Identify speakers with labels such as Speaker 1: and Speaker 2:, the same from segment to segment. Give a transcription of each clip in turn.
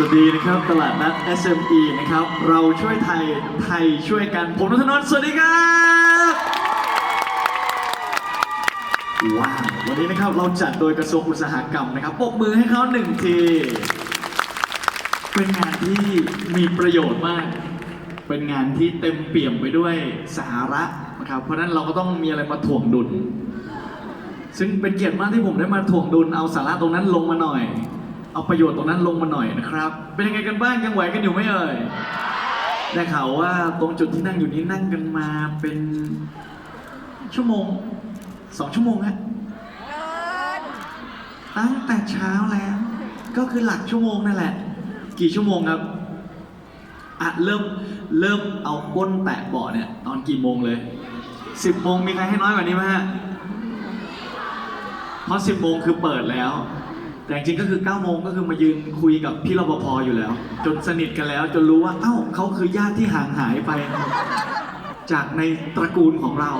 Speaker 1: สวัสดีนะครับตลาดนัด SME นะครับ เราช่วยไทยไทยช่วยกัน ผมนนทนนท์สวัสดีครับว้าววันนี้นะครับเราจัดโดยกระทรวงอุตสาหกรรมนะครับปรบมือให้เขาหนึ่งที เป็นงานที่มีประโยชน์มาก เป็นงานที่เต็มเปี่ยมไปด้วยสาระนะครับเพราะนั้นเราก็ต้องมีอะไรมาถ่วงดุล ซึ่งเป็นเกียรติมากที่ผมได้มาถ่วงดุลเอาสาระตรงนั้นลงมาหน่อย เอาประโยชน์ตรงนั้นลงมาหน่อยนะครับ เป็นยังไงกันบ้างยังไหวกันอยู่ไหมเอ่ยได้ข่าวว่าตรงจุดที่นั่งอยู่นี้นั่งกันมาเป็นชั่วโมงสองชั่วโมงฮะตั้งแต่เช้าแล้ว ก็คือหลักชั่วโมงนั่นแหละ กี่ชั่วโมงครับอะเริ่มเริ่มเอาก้นแตะเบาะเนี่ยตอนกี่โมงเลยสิบโมงมีใครให้น้อยกว่านี้ไหมฮะเพราะ10โมงคือเปิดแล้ว แต่จริงๆก็คือ9โมงก็คือมายืนคุยกับพี่รปภอยู่แล้ว จนสนิทกันแล้ว จนรู้ว่าเอ้าเขาคือญาติที่ห่างหายไป จากในตระกูลของเรา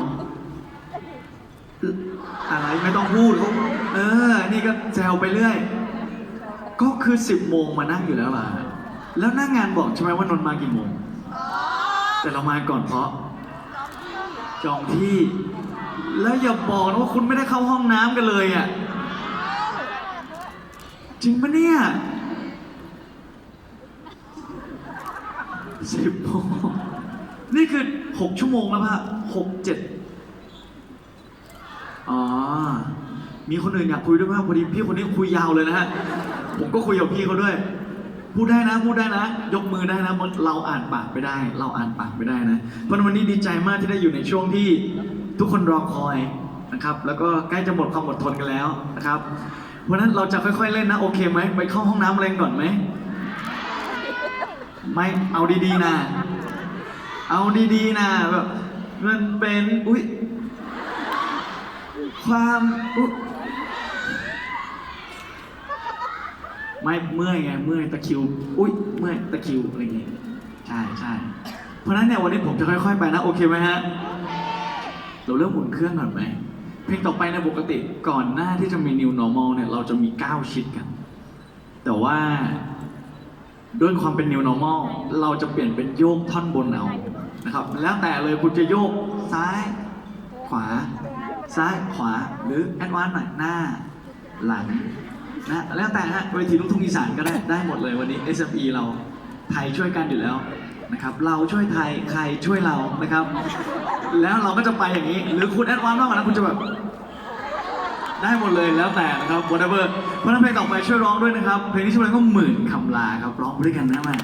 Speaker 1: อะไรไม่ต้องพูดเขาเออ นี่ก็แซวไปเรื่อย ก็คือ 10โมงมานั่งอยู่แล้วล่ะ แล้วหน้างงานบอกใช่ไหมว่านนท์มากี่โมง แต่เรามาก่อนเพราะ จองที่ แล้วอย่าบอกนะว่าคุณไม่ได้เข้าห้องน้ำกันเลยอะ จริงปะเนี่ยสิบโมงนี่คือหกชั่วโมงแล้วป่ะหกเจ็ดอ๋อ มีคนอื่นอยากคุยด้วยไหมพอดีพี่คนนี้คุยยาวเลยนะฮะ ผมก็คุยกับพี่เขาด้วย พูดได้นะ พูดได้นะ ยกมือได้นะ เราอ่านปากไปได้ เราอ่านปากไปได้นะเพราะวันนี้ดีใจมากที่ได้อยู่ในช่วงที่ทุกคนรอคอยนะครับ แล้วก็ใกล้จะหมดความอดทนกันแล้วนะครับ เพราะนั้นเราจะค่อยๆเล่นนะโอเคไหมไปเข้าห้องน้ำอะไรก่อนไหมไม่เอาดีๆนะ เอาดีๆนะแบบมันเป็นอุ้ยความอุ๊ยไม่เมื่อยไงเมื่อยตะคริว อุ้ยเมื่อยตะคริวอะไรอย่างงี้ใช่ใช่เพราะฉะนั้นเนี่ยวันนี้ผมจะค่อย ๆ ไปนะโอเคไหมฮะเราเริ่มหมุนเครื่องก่อนไหม เพลงต่อไปในปกติก่อนหน้าที่จะมี new normal เนี่ยเราจะมี9ชิดกัน แต่ว่าด้วยความเป็น new normal เราจะเปลี่ยนเป็นโยกท่อนบนเอานะครับ แล้วแต่เลยคุณจะโยกซ้าย ขวา ซ้ายขวาหรือแอดวานซ์หน่อยหน้า หลังนะแล้วแต่ฮะเวทีลูกทุ่งอีสานก็ได้ได้หมดเลยวันนี้ SME เราไทยช่วยกันอยู่แล้ว นะครับเราช่วยไทยใครช่วยเรานะครับ แล้วเราก็จะไปอย่างนี้ หรือคุณแอดวานซ์มากกว่านั้นคุณจะแบบได้หมดเลยแล้วแต่นะครับ whatever เพราะฉะนั้นเพลงต่อไปช่วยร้องด้วยนะครับ เพลงนี้ชื่อเพลงว่าหมื่นคำลาครับร้องไปด้วยกันนะมา